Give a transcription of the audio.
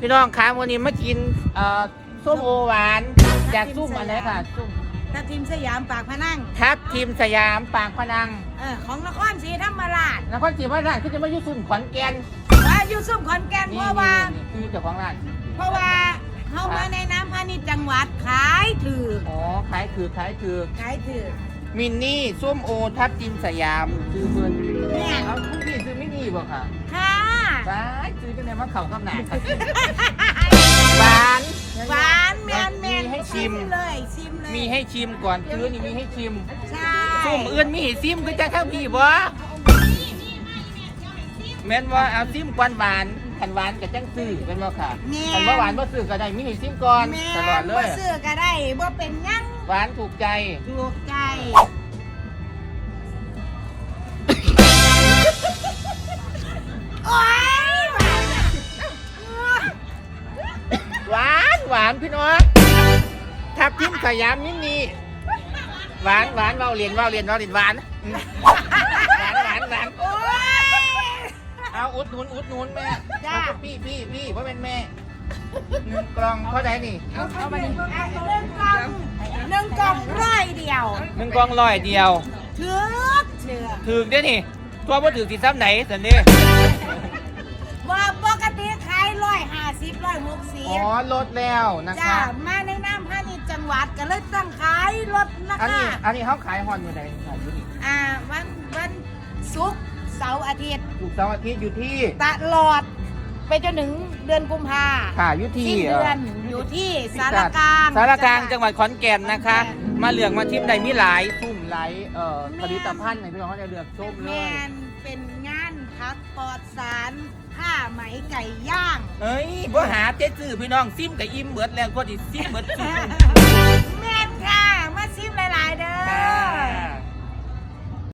พี่น้องคะวันนี้มากินเอ่อส้มโอหวานจากซุ่มอะไรค่ะซุ่มทัพทีมสยามปากพนังทับทีมสยามปากพนังเออของนครศรีธรรมราชนครศรีธรรมราชที่จะมาอยู่ซุ่มขอนแก่นว่าอยู่ซุ่มขอนแก่นเพนี่ราะว่า นี่นี่คือเจ้าของร้านเพราะว่าเข้ามาในน้ำพาณิชย์จังหวัดขายถืออ๋อขายคือขายคือขายถือมินนี่ส้มโอทับทีมสยามคือเพิ่นเนี่ยเอาคุณพี่ซื้อมินนี่บ่ค่ะ ค่ะหวานซื้อจังไดมาเข้ากับหน้าค่ะหวานหวานแมนแมนมีให้ชิมเลยชิมเลยมีให้ชิมก่อนซื้อนี่มีให้ชิมใช่ส้มอื่นมีให้ซิมคือจังทั้งพี่บ่แม่นว่าเอาซิมก่อนหวานคันหวานกับจังซื้อเป็นบ่ค่ะคันบ่หวานบ่ซื้อก็ได้มีให้ซิมก่อนแม่ตลอดเลบ่ยซื้อก็ได้บ่เป็นหยังหวานถูกใจถูกใจานหวานหวานพี่น้องทับทิมสยามมินนี่หวานหวานเว้าเรียนเว้าเรียนเว้าเรียนหวานอืมหวานหวานหวานโอ๊ยเอาอุดหนุนอุดหนุนแม่จ้าเอาพี่พี่พี่เพราะเป็นแม่หนึ่งกล่องเท่าไหร่นี่เอาเอามาดิหนึ่งกล่องหนึ่งกล่องร้อยเดียวหนึ่งกล่องร้อยเดียวเถือเถือถึงเด้อนี่ตัวบ่ถึงสิซ้ำไหนสันนี่ว่าปกติขายร้อยห้า สิบร้อยหกสิอ๋บอลดแล้วนะจ้าคะ มาในน้ำพาณิชย์จังหวัดก็เลยตั้งขายรถนะอันคะนี้อันนี้เขาขายฮอนอยู่ไหนขายอยู่นี่อ่าวันวันศุกร์เสาร์อาทิตย์ ถูกเสาร์อาทิตย์อยู่ที่ตลอด ไปจนถึงเดือนกุมภาค่ะอยู่ที่สิ้นเดือนอยู่ที่สารกลางสารกลางจังหวัดขอนแก่นนะคะขอนแก่นมาเหลืองมาทิมใดมีหลายซุ่มหลายเอ่อผลิตภัณฑ์ในพี่น้องเขาจะเลือกชมเลแมย นเป็น งานพักปลอดสารผ้าไหมไก่ย่าง เอ้ยบ่หาเจ๊จื้อพี่น้องซิมกับอิ่มเบิดแล้วก็ดิซิมเบิดซิม